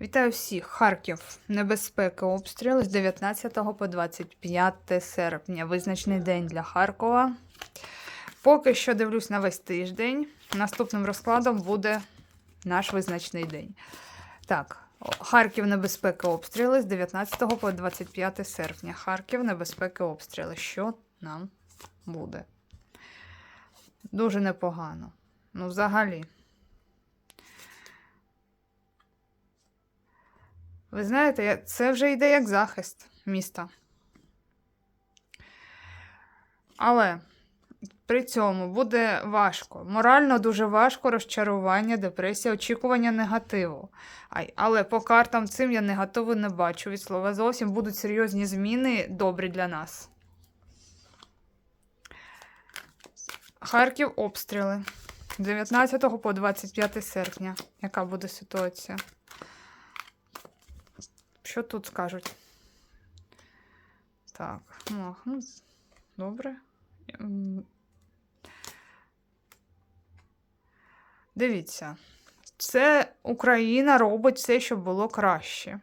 Вітаю всіх. Харків. Небезпека обстріли з 19 по 25 серпня. Визначний день для Харкова. Поки що дивлюсь на весь тиждень. Наступним розкладом буде наш визначний день. Так, Харків небезпека обстріли з 19 по 25 серпня. Харків небезпека обстріли. Що нам буде? Дуже непогано. Ну, взагалі. Ви знаєте, це вже йде як захист міста. Але при цьому буде важко. Морально дуже важко розчарування, депресія, очікування негативу. Але по картам цим я негативу не бачу від слова зовсім. Будуть серйозні зміни добрі для нас. Харків обстріли. 19 по 25 серпня. Яка буде ситуація? Що тут скажуть? Так, ну, ну, добре. Дивіться, це Україна робить все, щоб було краще.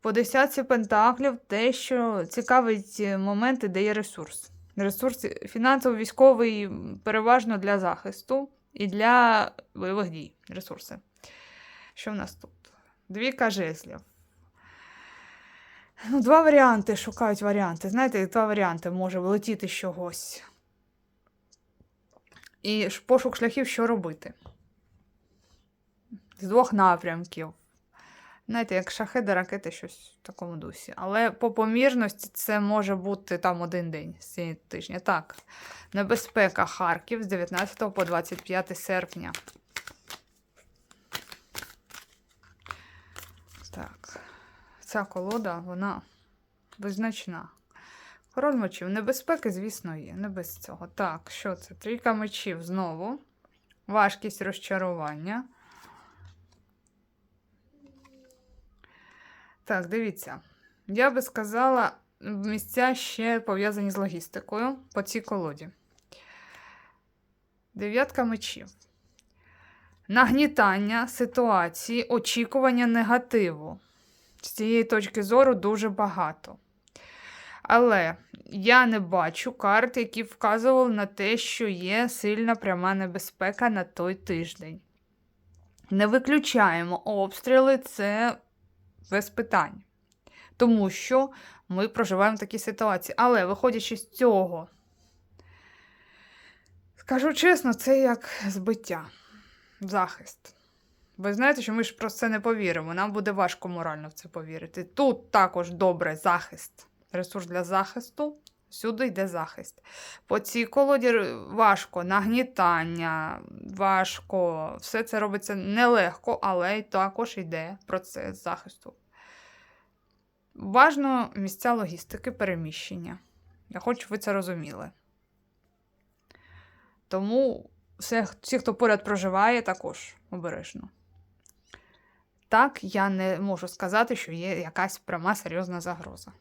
По десятці пентаклів те, що цікавить е, моменти, де є ресурс. Ресурс фінансово-військовий переважно для захисту і для бойових дій. Ресурси. Що в нас тут? Двіка жезлів. Ну, два варіанти шукають варіанти. Знаєте, два варіанти може вилетіти з чогось. І пошук шляхів, що робити. З двох напрямків. Знаєте, як шахеди, ракети, щось в такому дусі. Але по помірності це може бути там один день з цієї тижня. Так, небезпека Харків з 19 по 25 серпня. Так. Ця колода, вона визначна. Король мечів. Небезпеки, звісно, є. Не без цього. Так, що це? Трійка мечів знову. Важкість розчарування. Так, дивіться. Я би сказала, місця ще пов'язані з логістикою по цій колоді. Дев'ятка мечів. Нагнітання ситуації, очікування негативу. З цієї точки зору дуже багато. Але я не бачу карт, які вказували на те, що є сильна пряма небезпека на той тиждень. Не виключаємо обстріли, це без питань. Тому що ми проживаємо в такій ситуації. Але виходячи з цього, скажу чесно, це як збиття, захист. Ви знаєте, що ми ж про це не повіримо. Нам буде важко морально в це повірити. Тут також добре захист. Ресурс для захисту. Всюди йде захист. По цій колоді важко нагнітання, важко. Все це робиться нелегко, але й також йде процес захисту. Важно місця логістики переміщення. Я хочу, щоб ви це розуміли. Тому всі, хто поряд проживає, також обережно. Так, я не можу сказати, що є якась пряма серйозна загроза.